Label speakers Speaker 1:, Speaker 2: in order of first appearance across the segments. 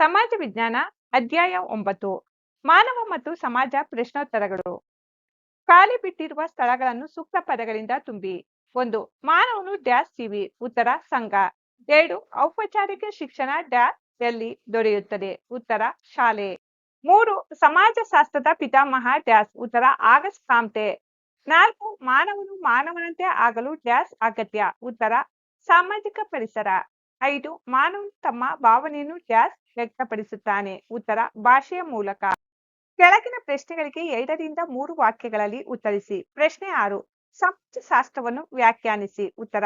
Speaker 1: ಸಮಾಜ ವಿಜ್ಞಾನ, ಅಧ್ಯಾಯ ಒಂಬತ್ತು, ಮಾನವ ಮತ್ತು ಸಮಾಜ ಪ್ರಶ್ನೋತ್ತರಗಳು. ಖಾಲಿ ಬಿಟ್ಟಿರುವ ಸ್ಥಳಗಳನ್ನು ಸೂಕ್ತ ಪದಗಳಿಂದ ತುಂಬಿ. ಒಂದು, ಮಾನವನು ಡ್ಯಾಶ್ ಜೀವಿ ಉತ್ತರ, ಸಂಘ. ಎರಡು, ಔಪಚಾರಿಕ ಶಿಕ್ಷಣ ಡ್ಯಾಶ್ ಎಲ್ಲಿ ದೊರೆಯುತ್ತದೆ, ಉತ್ತರ, ಶಾಲೆ. ಮೂರು, ಸಮಾಜಶಾಸ್ತ್ರದ ಪಿತಾಮಹ ಡ್ಯಾಶ್, ಉತ್ತರ, ಆಗಸ್ಟ್ ಕಾಮ್ತೆ ನಾಲ್ಕು, ಮಾನವನು ಮಾನವನಂತೆ ಆಗಲು ಡ್ಯಾಶ್ ಅಗತ್ಯ, ಉತ್ತರ, ಸಾಮಾಜಿಕ ಪರಿಸರ. ಐದು ಮಾನವನು ತಮ್ಮ ಭಾವನೆಯನ್ನು ಜಾಸ್ ವ್ಯಕ್ತಪಡಿಸುತ್ತಾನೆ? ಉತ್ತರ, ಭಾಷೆಯ ಮೂಲಕ. ಕೆಳಗಿನ ಪ್ರಶ್ನೆಗಳಿಗೆ ಎರಡರಿಂದ ಮೂರು ವಾಕ್ಯಗಳಲ್ಲಿ ಉತ್ತರಿಸಿ. ಪ್ರಶ್ನೆ ಆರು ಸಮಾಜಶಾಸ್ತ್ರವನ್ನು ವ್ಯಾಖ್ಯಾನಿಸಿ? ಉತ್ತರ,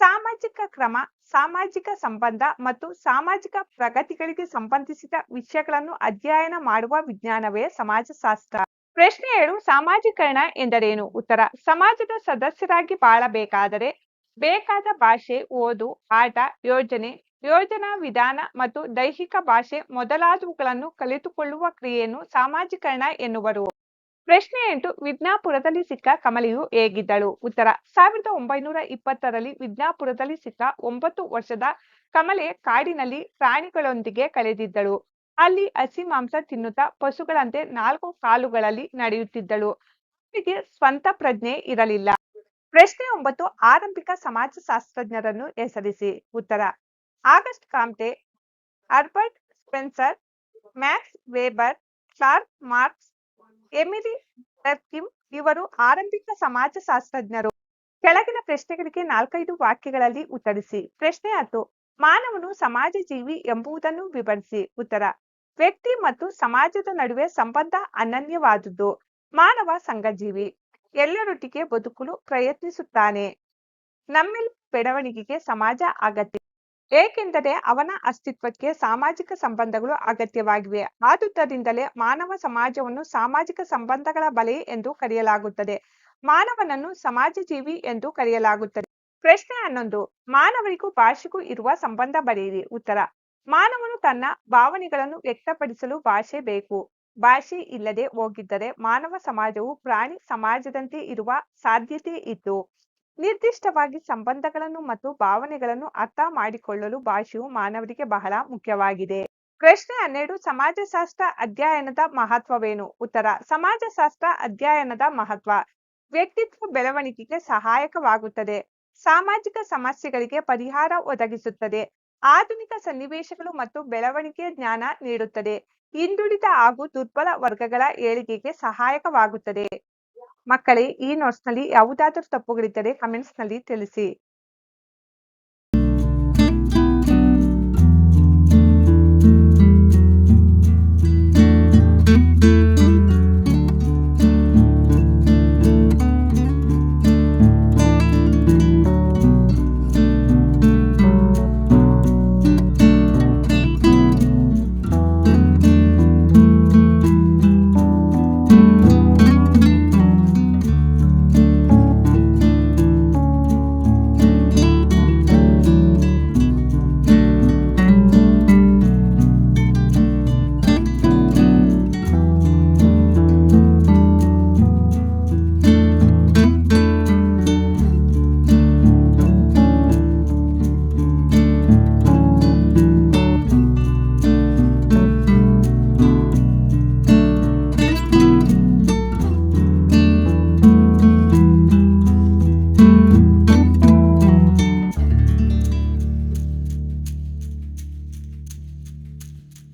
Speaker 1: ಸಾಮಾಜಿಕ ಕ್ರಮ, ಸಾಮಾಜಿಕ ಸಂಬಂಧ ಮತ್ತು ಸಾಮಾಜಿಕ ಪ್ರಗತಿಗಳಿಗೆ ಸಂಬಂಧಿಸಿದ ವಿಷಯಗಳನ್ನು ಅಧ್ಯಯನ ಮಾಡುವ ವಿಜ್ಞಾನವೇ ಸಮಾಜಶಾಸ್ತ್ರ? ಪ್ರಶ್ನೆ ಏಳು, ಸಾಮಾಜೀಕರಣ ಎಂದರೇನು? ಉತ್ತರ, ಸಮಾಜದ ಸದಸ್ಯರಾಗಿ ಬಾಳಬೇಕಾದರೆ ಬೇಕಾದ ಭಾಷೆ ಓದು, ಆಟ, ಯೋಜನೆ, ಯೋಜನಾ ವಿಧಾನ ಮತ್ತು ದೈಹಿಕ ಭಾಷೆ ಮೊದಲಾದವುಗಳನ್ನು ಕಲಿತುಕೊಳ್ಳುವ ಕ್ರಿಯೆಯನ್ನು ಸಾಮಾಜೀಕರಣ ಎನ್ನುವರು. ಪ್ರಶ್ನೆ ಎಂಟು, ವಿಜ್ಞಾಪುರದಲ್ಲಿ ಸಿಕ್ಕ ಕಮಲಿಯು ಹೇಗಿದ್ದಳು? ಉತ್ತರ, ಸಾವಿರದ ಒಂಬೈನೂರ ಇಪ್ಪತ್ತರಲ್ಲಿ ವಿಜ್ಞಾಪುರದಲ್ಲಿ ಸಿಕ್ಕ ಒಂಬತ್ತು ವರ್ಷದ ಕಮಲೆ ಕಾಡಿನಲ್ಲಿ ಪ್ರಾಣಿಗಳೊಂದಿಗೆ ಕಳೆದಿದ್ದಳು. ಅಲ್ಲಿ ಹಸಿ ಮಾಂಸ ತಿನ್ನುತ್ತಾ ಪಶುಗಳಂತೆ ನಾಲ್ಕು ಕಾಲುಗಳಲ್ಲಿ ನಡೆಯುತ್ತಿದ್ದಳು. ಅವರಿಗೆ ಸ್ವಂತ ಪ್ರಜ್ಞೆ ಇರಲಿಲ್ಲ. ಪ್ರಶ್ನೆ ಒಂಬತ್ತು, ಆರಂಭಿಕ ಸಮಾಜಶಾಸ್ತ್ರಜ್ಞರನ್ನು ಹೆಸರಿಸಿ. ಉತ್ತರ, August Comte Herbert Spencer, Max Weber, Karl Marx, Emile Durkheim ಇವರು ಆರಂಭಿಕ ಸಮಾಜಶಾಸ್ತ್ರಜ್ಞರು. ಕೆಳಗಿನ ಪ್ರಶ್ನೆಗಳಿಗೆ ನಾಲ್ಕೈದು ವಾಕ್ಯಗಳಲ್ಲಿ ಉತ್ತರಿಸಿ. ಪ್ರಶ್ನೆ ಹತ್ತು, ಮಾನವನು ಸಮಾಜ ಜೀವಿ ಎಂಬುದನ್ನು ವಿವರಿಸಿ. ಉತ್ತರ, ವ್ಯಕ್ತಿ ಮತ್ತು ಸಮಾಜದ ನಡುವೆ ಸಂಬಂಧ ಅನನ್ಯವಾದುದು. ಮಾನವ ಸಂಘಜೀವಿ. ಎಲ್ಲರೊಟ್ಟಿಗೆ ಬದುಕಲು ಪ್ರಯತ್ನಿಸುತ್ತಾನೆ. ನಮ್ಮೆಲ್ಲ ಬೆಳವಣಿಗೆಗೆ ಸಮಾಜ ಅಗತ್ಯ, ಏಕೆಂದರೆ ಅವನ ಅಸ್ತಿತ್ವಕ್ಕೆ ಸಾಮಾಜಿಕ ಸಂಬಂಧಗಳು ಅಗತ್ಯವಾಗಿವೆ. ಆದುದರಿಂದಲೇ ಮಾನವ ಸಮಾಜವನ್ನು ಸಾಮಾಜಿಕ ಸಂಬಂಧಗಳ ಬಲೆ ಎಂದು ಕರೆಯಲಾಗುತ್ತದೆ. ಮಾನವನನ್ನು ಸಮಾಜ ಜೀವಿ ಎಂದು ಕರೆಯಲಾಗುತ್ತದೆ. ಪ್ರಶ್ನೆ ಹನ್ನೊಂದು, ಮಾನವರಿಗೂ ಭಾಷೆಗೂ ಇರುವ ಸಂಬಂಧ ಬರೆಯಿರಿ. ಉತ್ತರ, ಮಾನವನು ತನ್ನ ಭಾವನೆಗಳನ್ನು ವ್ಯಕ್ತಪಡಿಸಲು ಭಾಷೆ ಬೇಕು. ಭಾಷೆ ಇಲ್ಲದೆ ಹೋಗಿದ್ದರೆ ಮಾನವ ಸಮಾಜವು ಪ್ರಾಣಿ ಸಮಾಜದಂತೆ ಇರುವ ಸಾಧ್ಯತೆ ಇತ್ತು ನಿರ್ದಿಷ್ಟವಾಗಿ ಸಂಬಂಧಗಳನ್ನು ಮತ್ತು ಭಾವನೆಗಳನ್ನು ಅರ್ಥ ಮಾಡಿಕೊಳ್ಳಲು ಭಾಷೆಯು ಮಾನವರಿಗೆ ಬಹಳ ಮುಖ್ಯವಾಗಿದೆ. ಪ್ರಶ್ನೆ ಹನ್ನೆರಡು, ಸಮಾಜಶಾಸ್ತ್ರ ಅಧ್ಯಯನದ ಮಹತ್ವವೇನು? ಉತ್ತರ, ಸಮಾಜಶಾಸ್ತ್ರ ಅಧ್ಯಯನದ ಮಹತ್ವ. ವ್ಯಕ್ತಿತ್ವ ಬೆಳವಣಿಗೆಗೆ ಸಹಾಯಕವಾಗುತ್ತದೆ. ಸಾಮಾಜಿಕ ಸಮಸ್ಯೆಗಳಿಗೆ ಪರಿಹಾರ ಒದಗಿಸುತ್ತದೆ. ಆಧುನಿಕ ಸನ್ನಿವೇಶಗಳು ಮತ್ತು ಬೆಳವಣಿಗೆಯ ಜ್ಞಾನ ನೀಡುತ್ತದೆ. ಹಿಂದುಳಿದ ಹಾಗೂ ದುರ್ಬಲ ವರ್ಗಗಳ ಏಳಿಗೆಗೆ ಸಹಾಯಕವಾಗುತ್ತದೆ. ಮಕ್ಕಳೇ, ಈ ನೋಟ್ಸ್ನಲ್ಲಿ ಯಾವುದಾದರೂ ತಪ್ಪುಗಳಿದ್ದರೆ ಕಮೆಂಟ್ಸ್ನಲ್ಲಿ ತಿಳಿಸಿ.